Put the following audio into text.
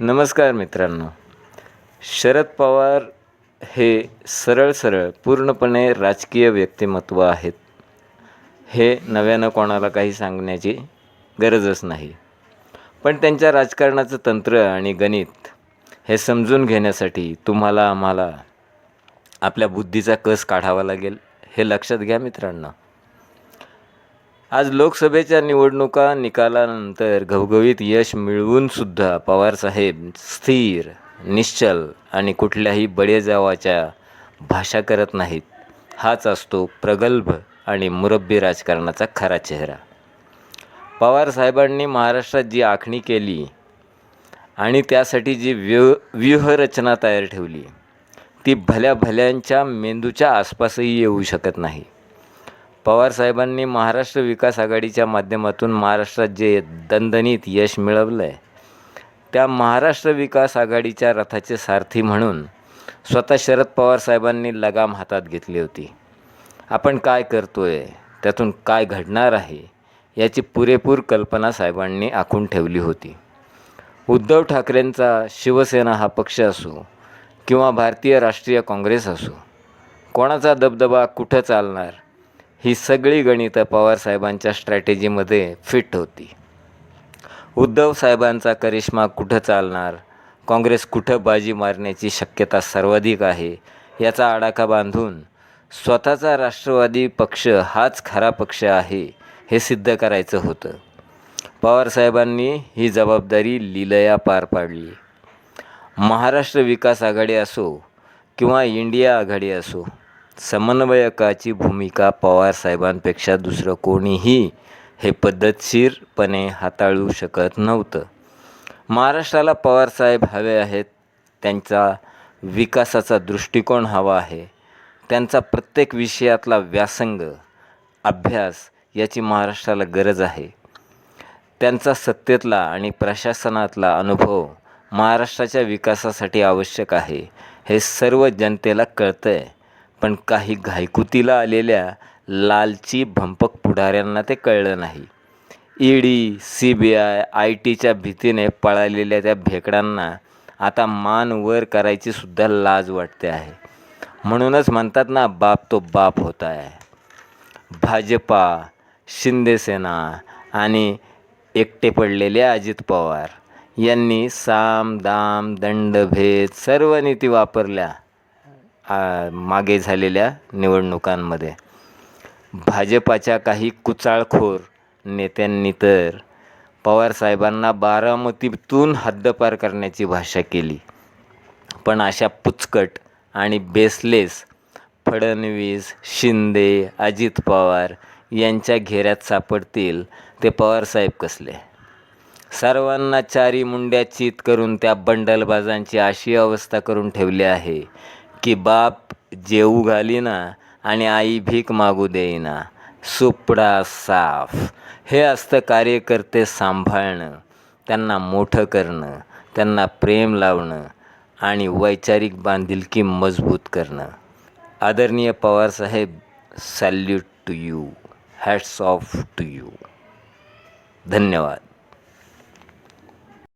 नमस्कार मित्रांनो. शरद पवार हे सरळ सरळ पूर्णपणे राजकीय व्यक्तिमत्व आहेत. हे नव्यानं कोणाला काही सांगण्याची गरजच नाही. पण त्यांच्या राजकारणाचं तंत्र आणि गणित हे समजून घेण्यासाठी तुम्हाला आम्हाला आपल्या बुद्धीचा कस काढावा लागेल हे लक्षात घ्या मित्रांनो. आज लोकसभेच्या निवडणुका निकालानंतर घवघवीत यश मिळवूनसुद्धा पवारसाहेब स्थिर निश्चल आणि कुठल्याही बडेजावाच्या भाषा करत नाहीत. हाच असतो प्रगल्भ आणि मुरब्बी राजकारणाचा खरा चेहरा. पवारसाहेबांनी महाराष्ट्रात जी आखणी केली आणि त्यासाठी जी व्यूह व्यूहरचना तयार ठेवली ती भल्या भल्यांच्या मेंदूच्या आसपासही येऊ शकत नाही. पवारसाहेबांनी महाराष्ट्र विकास आघाडीच्या माध्यमातून महाराष्ट्रात जे दणदणीत यश मिळवलं आहे त्या महाराष्ट्र विकास आघाडीच्या रथाचे सारथी म्हणून स्वतः शरद पवार साहेबांनी लगाम हातात घेतली होती. आपण काय करतो आहे त्यातून काय घडणार आहे? याची पुरेपूर कल्पना साहेबांनी आखून ठेवली होती. उद्धव ठाकरेंचा शिवसेना हा पक्ष असो किंवा भारतीय राष्ट्रीय काँग्रेस असो कोणाचा दबदबा कुठं चालणार? ही सगळी गणितं पवारसाहेबांच्या स्ट्रॅटेजीमध्ये फिट होती. उद्धव साहेबांचा करिश्मा कुठं चालणार? काँग्रेस कुठं बाजी मारण्याची शक्यता सर्वाधिक आहे? याचा आडाखा बांधून स्वतःचा राष्ट्रवादी पक्ष हाच खरा पक्ष आहे हे सिद्ध करायचं होतं. पवारसाहेबांनी ही जबाबदारी लिलया पार पाडली. महाराष्ट्र विकास आघाडी असो किंवा इंडिया आघाडी असो समन्वयकाची भूमिका पवारसाहेबांपेक्षा दुसरं कोणीही हे पद्धतशीरपणे हाताळू शकत नव्हतं. महाराष्ट्राला पवारसाहेब हवे आहेत त्यांचा विकासाचा दृष्टिकोन हवा आहे त्यांचा प्रत्येक विषयातला व्यासंग अभ्यास याची महाराष्ट्राला गरज आहे. त्यांचा सत्तेतला आणि प्रशासनातला अनुभव महाराष्ट्राच्या विकासासाठी आवश्यक आहे हे सर्व जनतेला कळतं आहे पण काही घायकुतीला आलेल्या लालची भंपक पुढाऱ्यांना ते कळलं नाही. E D C B I I टीच्या भीतीने पळालेल्या त्या भेकडांना आता मान वर करायची सुद्धा लाज वाटते आहे. म्हणूनच म्हणतात ना बाप तो बाप होता आहे. भाजपा शिंदेसेना आणि एकटे पडलेले अजित पवार यांनी साम दाम दंडभेद सर्व नीती वापरल्या. आ, मागे झालेल्या निवडणुकांमध्ये. भाजपाच्या काही कुचाळखोर नेत्यांनी तर पवारसाहेबांना बारामतीतून हद्दपार करण्याची भाषा केली. पण अशा पुचकट आणि बेसलेस फडणवीस शिंदे अजित पवार यांच्या घेऱ्यात सापडतील ते पवारसाहेब कसले? सर्वांना चारी मुंड्या चित करून त्या बंडलबाजांची अशी अवस्था करून ठेवली आहे की बाप जेऊ घालीना आणि आई भीक मागू देईना. सुपडा साफ. हे असतं कार्यकर्ते सांभाळणं त्यांना मोठं करणं त्यांना प्रेम लावणं आणि वैचारिक बांधिलकी मजबूत करणं. आदरणीय पवारसाहेब salute to you. Hats off to you. धन्यवाद.